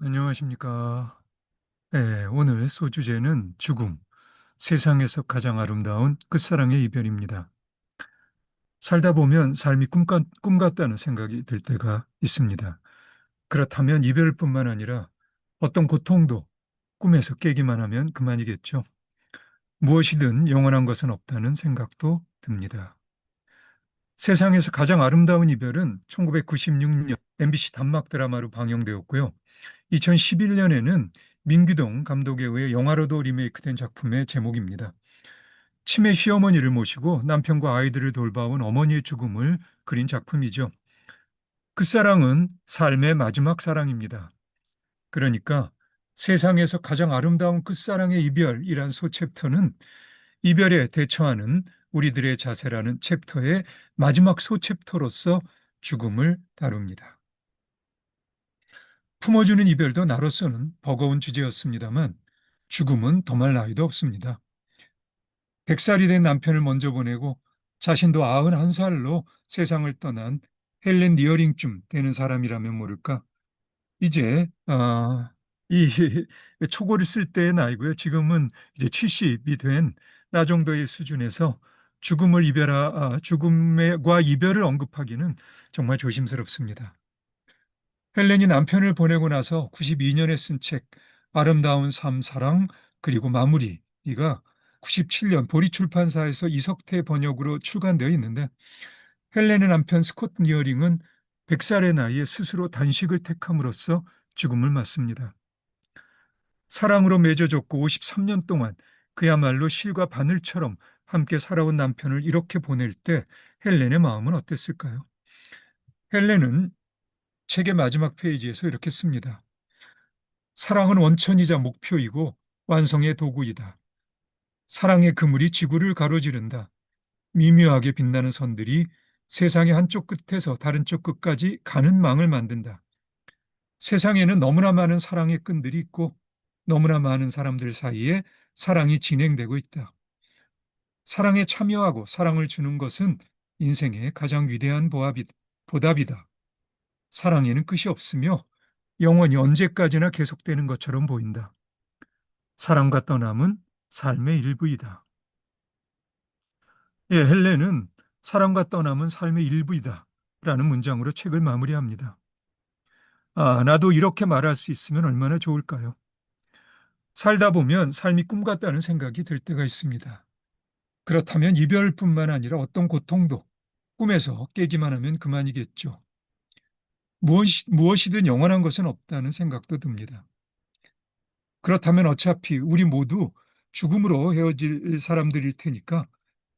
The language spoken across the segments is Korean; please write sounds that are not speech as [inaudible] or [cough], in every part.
안녕하십니까. 네, 오늘 소주제는 죽음, 세상에서 가장 아름다운 끝사랑의 이별입니다. 살다 보면 삶이 꿈, 같, 꿈 같다는 생각이 들 때가 있습니다. 그렇다면 이별뿐만 아니라 어떤 고통도 꿈에서 깨기만 하면 그만이겠죠. 무엇이든 영원한 것은 없다는 생각도 듭니다. 세상에서 가장 아름다운 이별은 1996년 MBC 단막 드라마로 방영되었고요. 2011년에는 민규동 감독에 의해 영화로도 리메이크된 작품의 제목입니다. 치매 시어머니를 모시고 남편과 아이들을 돌봐온 어머니의 죽음을 그린 작품이죠. 그 사랑은 삶의 마지막 사랑입니다. 그러니까 세상에서 가장 아름다운 끝사랑의 이별이란 소챕터는 이별에 대처하는 우리들의 자세라는 챕터의 마지막 소챕터로서 죽음을 다룹니다. 품어주는 이별도 나로서는 버거운 주제였습니다만 죽음은 더말 나위도 없습니다. 100살이 된 남편을 먼저 보내고 자신도 91살로 세상을 떠난 헬렌 니어링쯤 되는 사람이라면 모를까. 이제 어, 이 [laughs] 초고를 쓸 때의 나이고요. 지금은 이제 70이 된 나 정도의 수준에서 죽음을 이별하 아, 죽음과 이별을 언급하기는 정말 조심스럽습니다. 헬렌이 남편을 보내고 나서 92년에 쓴 책 아름다운 삶 사랑 그리고 마무리 이가 97년 보리 출판사에서 이석태 번역으로 출간되어 있는데 헬렌의 남편 스콧 니어링은 100살의 나이에 스스로 단식을 택함으로써 죽음을 맞습니다. 사랑으로 맺어졌고 53년 동안 그야말로 실과 바늘처럼 함께 살아온 남편을 이렇게 보낼 때 헬렌의 마음은 어땠을까요? 헬렌은 책의 마지막 페이지에서 이렇게 씁니다. 사랑은 원천이자 목표이고 완성의 도구이다. 사랑의 그물이 지구를 가로지른다. 미묘하게 빛나는 선들이 세상의 한쪽 끝에서 다른 쪽 끝까지 가는 망을 만든다. 세상에는 너무나 많은 사랑의 끈들이 있고 너무나 많은 사람들 사이에 사랑이 진행되고 있다. 사랑에 참여하고 사랑을 주는 것은 인생의 가장 위대한 보답이다. 사랑에는 끝이 없으며 영원히 언제까지나 계속되는 것처럼 보인다. 사랑과 떠남은 삶의 일부이다. 예, 헬렌은 사랑과 떠남은 삶의 일부이다. 라는 문장으로 책을 마무리합니다. 아, 나도 이렇게 말할 수 있으면 얼마나 좋을까요? 살다 보면 삶이 꿈 같다는 생각이 들 때가 있습니다. 그렇다면 이별뿐만 아니라 어떤 고통도 꿈에서 깨기만 하면 그만이겠죠. 무엇이, 든 영원한 것은 없다는 생각도 듭니다. 그렇다면 어차피 우리 모두 죽음으로 헤어질 사람들일 테니까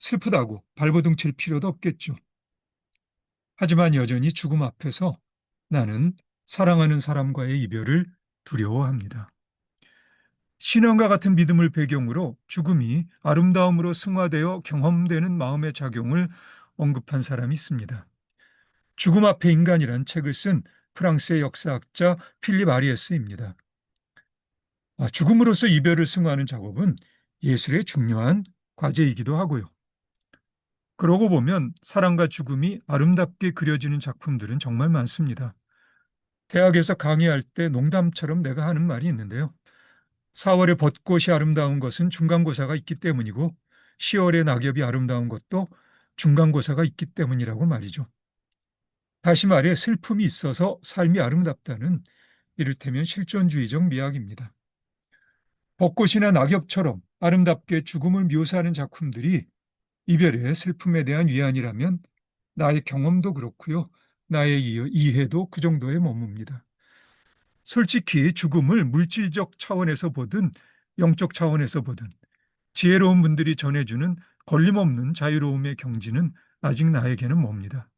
슬프다고 발버둥 칠 필요도 없겠죠. 하지만 여전히 죽음 앞에서 나는 사랑하는 사람과의 이별을 두려워합니다. 신앙과 같은 믿음을 배경으로 죽음이 아름다움으로 승화되어 경험되는 마음의 작용을 언급한 사람이 있습니다. 죽음 앞에 인간이란 책을 쓴 프랑스의 역사학자 필립 아리에스입니다. 아, 죽음으로써 이별을 승화하는 작업은 예술의 중요한 과제이기도 하고요. 그러고 보면 사랑과 죽음이 아름답게 그려지는 작품들은 정말 많습니다. 대학에서 강의할 때 농담처럼 내가 하는 말이 있는데요. 4월에 벚꽃이 아름다운 것은 중간고사가 있기 때문이고 10월에 낙엽이 아름다운 것도 중간고사가 있기 때문이라고 말이죠. 다시 말해 슬픔이 있어서 삶이 아름답다는 이를테면 실존주의적 미학입니다. 벚꽃이나 낙엽처럼 아름답게 죽음을 묘사하는 작품들이 이별의 슬픔에 대한 위안이라면 나의 경험도 그렇고요. 나의 이해도 그 정도에 머뭅니다. 솔직히 죽음을 물질적 차원에서 보든 영적 차원에서 보든 지혜로운 분들이 전해주는 걸림없는 자유로움의 경지는 아직 나에게는 멉니다.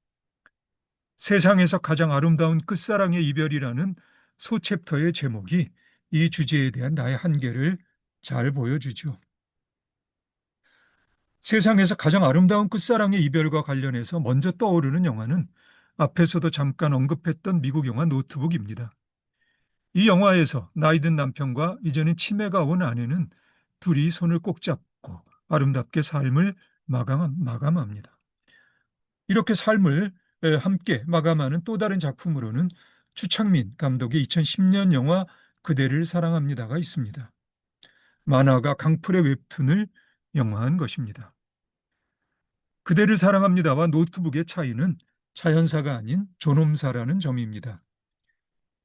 세상에서 가장 아름다운 끝사랑의 이별이라는 소챕터의 제목이 이 주제에 대한 나의 한계를 잘 보여주죠. 세상에서 가장 아름다운 끝사랑의 이별과 관련해서 먼저 떠오르는 영화는 앞에서도 잠깐 언급했던 미국 영화 노트북입니다. 이 영화에서 나이든 남편과 이제는 치매가 온 아내는 둘이 손을 꼭 잡고 아름답게 삶을 마감, 마감합니다. 이렇게 삶을 함께 마감하는 또 다른 작품으로는 추창민 감독의 2010년 영화 그대를 사랑합니다가 있습니다. 만화가 강풀의 웹툰을 영화한 것입니다. 그대를 사랑합니다와 노트북의 차이는 자연사가 아닌 존엄사라는 점입니다.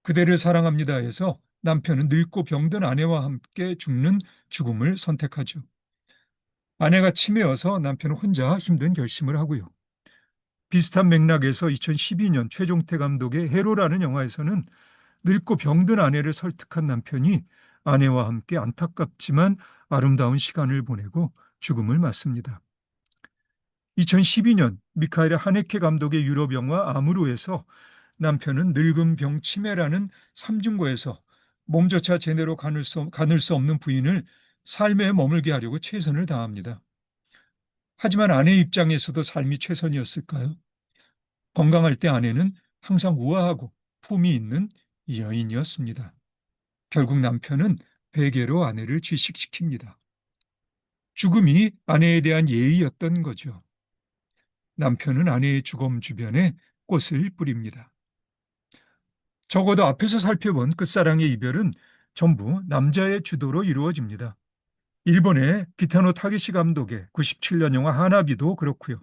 그대를 사랑합니다에서 남편은 늙고 병든 아내와 함께 죽는 죽음을 선택하죠. 아내가 치매여서 남편은 혼자 힘든 결심을 하고요. 비슷한 맥락에서 2012년 최종태 감독의 해로라는 영화에서는 늙고 병든 아내를 설득한 남편이 아내와 함께 안타깝지만 아름다운 시간을 보내고 죽음을 맞습니다. 2012년 미카엘 하네케 감독의 유럽 영화 아무로에서 남편은 늙은 병 치매라는 삼중고에서 몸조차 제대로 가눌 수, 가눌 수 없는 부인을 삶에 머물게 하려고 최선을 다합니다. 하지만 아내 입장에서도 삶이 최선이었을까요? 건강할 때 아내는 항상 우아하고 품이 있는 여인이었습니다. 결국 남편은 베개로 아내를 취식시킵니다. 죽음이 아내에 대한 예의였던 거죠. 남편은 아내의 주검 주변에 꽃을 뿌립니다. 적어도 앞에서 살펴본 끝사랑의 이별은 전부 남자의 주도로 이루어집니다. 일본의 기타노 타기시 감독의 97년 영화 하나비도 그렇고요.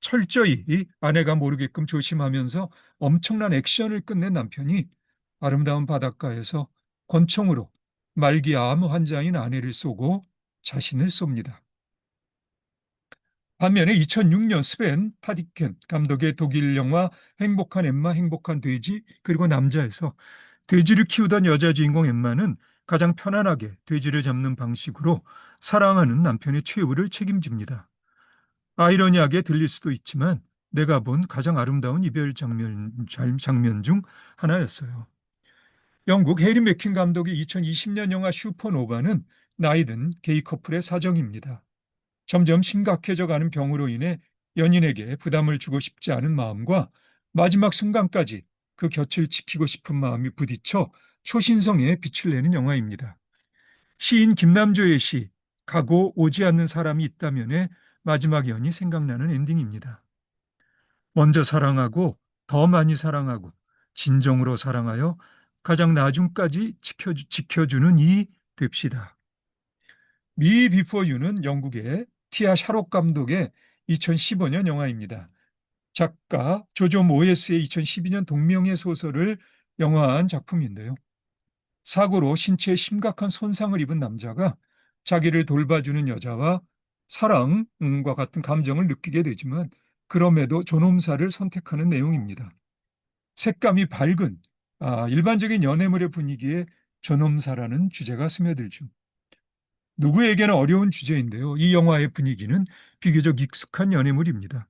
철저히 아내가 모르게끔 조심하면서 엄청난 액션을 끝낸 남편이 아름다운 바닷가에서 권총으로 말기 암 환자인 아내를 쏘고 자신을 쏩니다. 반면에 2006년 스벤 타디켄 감독의 독일 영화 행복한 엠마 행복한 돼지 그리고 남자에서 돼지를 키우던 여자 주인공 엠마는 가장 편안하게 돼지를 잡는 방식으로 사랑하는 남편의 최후를 책임집니다. 아이러니하게 들릴 수도 있지만 내가 본 가장 아름다운 이별 장면, 장면 중 하나였어요. 영국 해리 맥킨 감독의 2020년 영화 슈퍼노바는 나이든 게이 커플의 사정입니다. 점점 심각해져 가는 병으로 인해 연인에게 부담을 주고 싶지 않은 마음과 마지막 순간까지 그 곁을 지키고 싶은 마음이 부딪혀 초신성에 빛을 내는 영화입니다. 시인 김남조의 시 가고 오지 않는 사람이 있다면에 마지막 연이 생각나는 엔딩입니다. 먼저 사랑하고 더 많이 사랑하고 진정으로 사랑하여 가장 나중까지 지켜주, 지켜주는 이 됩시다. 미 비포 유는 영국의 티아 샤록 감독의 2015년 영화입니다. 작가 조조 모에스의 2012년 동명의 소설을 영화한 작품인데요. 사고로 신체에 심각한 손상을 입은 남자가 자기를 돌봐주는 여자와 사랑과 같은 감정을 느끼게 되지만 그럼에도 존엄사를 선택하는 내용입니다. 색감이 밝은 아, 일반적인 연애물의 분위기에 존엄사라는 주제가 스며들죠. 누구에게나 어려운 주제인데요. 이 영화의 분위기는 비교적 익숙한 연애물입니다.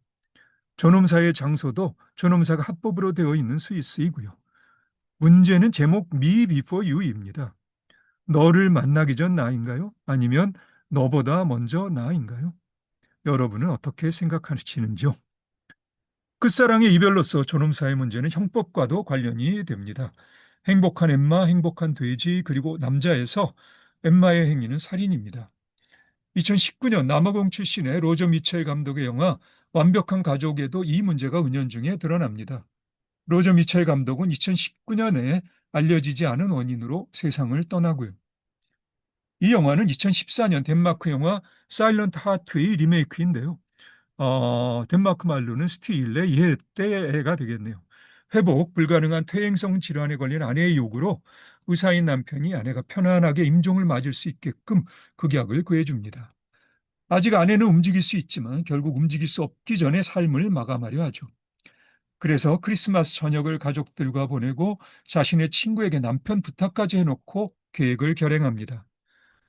존엄사의 장소도 존엄사가 합법으로 되어 있는 스위스이고요. 문제는 제목 Me Before You입니다. 너를 만나기 전 나인가요? 아니면 너보다 먼저 나인가요? 여러분은 어떻게 생각하시는지요? 끝사랑의 이별로서 존엄사의 문제는 형법과도 관련이 됩니다. 행복한 엠마, 행복한 돼지, 그리고 남자에서 엠마의 행위는 살인입니다. 2019년 남아공 출신의 로저 미첼 감독의 영화 완벽한 가족에도 이 문제가 은연중에 드러납니다. 로저 미첼 감독은 2019년에 알려지지 않은 원인으로 세상을 떠나고요. 이 영화는 2014년 덴마크 영화 사일런트 하트의 리메이크인데요. 어, 덴마크 말로는 스틸의 예때가 되겠네요. 회복 불가능한 퇴행성 질환에 걸린 아내의 요구로 의사인 남편이 아내가 편안하게 임종을 맞을 수 있게끔 극약을 구해줍니다. 아직 아내는 움직일 수 있지만 결국 움직일 수 없기 전에 삶을 마감하려 하죠. 그래서 크리스마스 저녁을 가족들과 보내고 자신의 친구에게 남편 부탁까지 해놓고 계획을 결행합니다.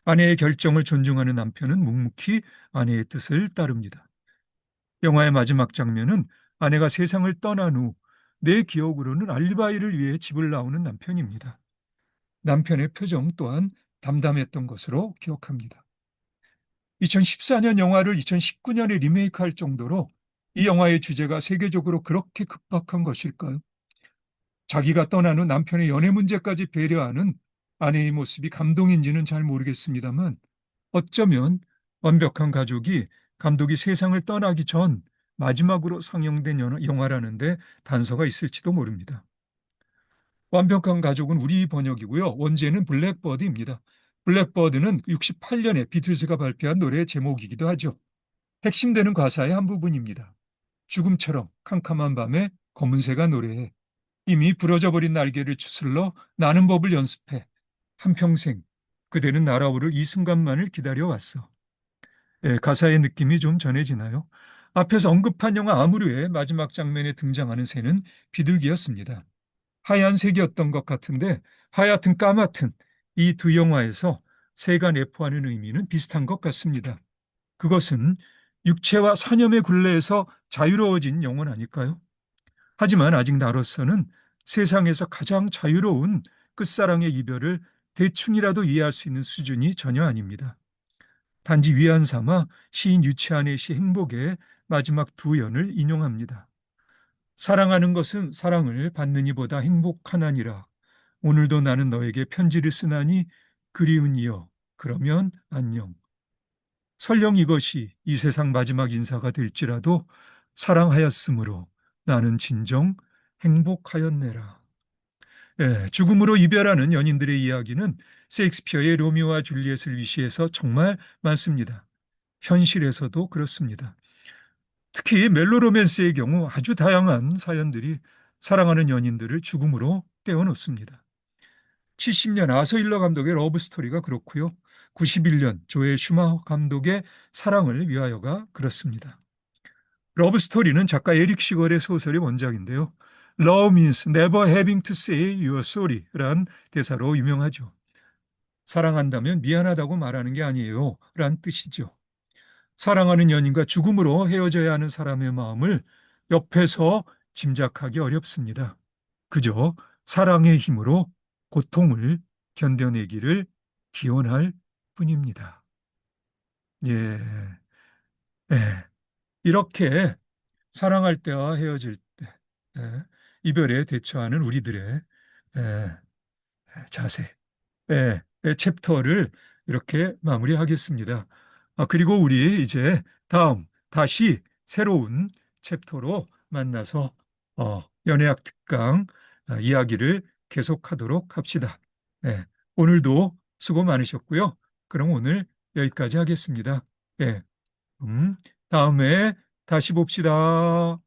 아내의 결정을 존중하는 남편은 묵묵히 아내의 뜻을 따릅니다. 영화의 마지막 장면은 아내가 세상을 떠난 후 내 기억으로는 알리바이를 위해 집을 나오는 남편입니다. 남편의 표정 또한 담담했던 것으로 기억합니다. 2014년 영화를 2019년에 리메이크할 정도로 이 영화의 주제가 세계적으로 그렇게 급박한 것일까요? 자기가 떠난 후 남편의 연애 문제까지 배려하는 아내의 모습이 감동인지는 잘 모르겠습니다만 어쩌면 완벽한 가족이 감독이 세상을 떠나기 전 마지막으로 상영된 영화라는데 단서가 있을지도 모릅니다. 완벽한 가족은 우리 번역이고요. 원제는 블랙버드입니다. 블랙버드는 68년에 비틀즈가 발표한 노래의 제목이기도 하죠. 핵심되는 가사의 한 부분입니다. 죽음처럼 캄캄한 밤에 검은새가 노래해 이미 부러져 버린 날개를 추슬러 나는 법을 연습해 한평생 그대는 날아오를 이 순간만을 기다려왔어. 예, 가사의 느낌이 좀 전해지나요? 앞에서 언급한 영화 아무르의 마지막 장면에 등장하는 새는 비둘기였습니다. 하얀색이었던 것 같은데 하얗든 까맣든 이두 영화에서 새가 내포하는 의미는 비슷한 것 같습니다. 그것은 육체와 사념의 굴레에서 자유로워진 영혼 아닐까요? 하지만 아직 나로서는 세상에서 가장 자유로운 끝사랑의 이별을 대충이라도 이해할 수 있는 수준이 전혀 아닙니다. 단지 위안 삼아 시인 유치한의 시 행복의 마지막 두 연을 인용합니다. 사랑하는 것은 사랑을 받는 이보다 행복하나니라. 오늘도 나는 너에게 편지를 쓰나니 그리운 이여 그러면 안녕. 설령 이것이 이 세상 마지막 인사가 될지라도 사랑하였으므로 나는 진정 행복하였네라. 예, 죽음으로 이별하는 연인들의 이야기는 셰익스피어의 로미오와 줄리엣을 위시해서 정말 많습니다. 현실에서도 그렇습니다. 특히 멜로 로맨스의 경우 아주 다양한 사연들이 사랑하는 연인들을 죽음으로 떼어놓습니다. 70년 아서 일러 감독의 러브 스토리가 그렇고요. 91년 조엘 슈마 감독의 사랑을 위하여가 그렇습니다. 러브 스토리는 작가 에릭 시걸의 소설의 원작인데요. Love means never having to say you're sorry란 대사로 유명하죠. 사랑한다면 미안하다고 말하는 게 아니에요. 란 뜻이죠. 사랑하는 연인과 죽음으로 헤어져야 하는 사람의 마음을 옆에서 짐작하기 어렵습니다. 그저 사랑의 힘으로 고통을 견뎌내기를 기원할 뿐입니다. 예. 예. 이렇게 사랑할 때와 헤어질 때, 예. 이별에 대처하는 우리들의 예. 자세, 예. 챕터를 이렇게 마무리하겠습니다. 아, 그리고 우리 이제 다음 다시 새로운 챕터로 만나서 어, 연애학 특강 아, 이야기를 계속하도록 합시다. 네, 오늘도 수고 많으셨고요. 그럼 오늘 여기까지 하겠습니다. 예, 음, 다음에 다시 봅시다.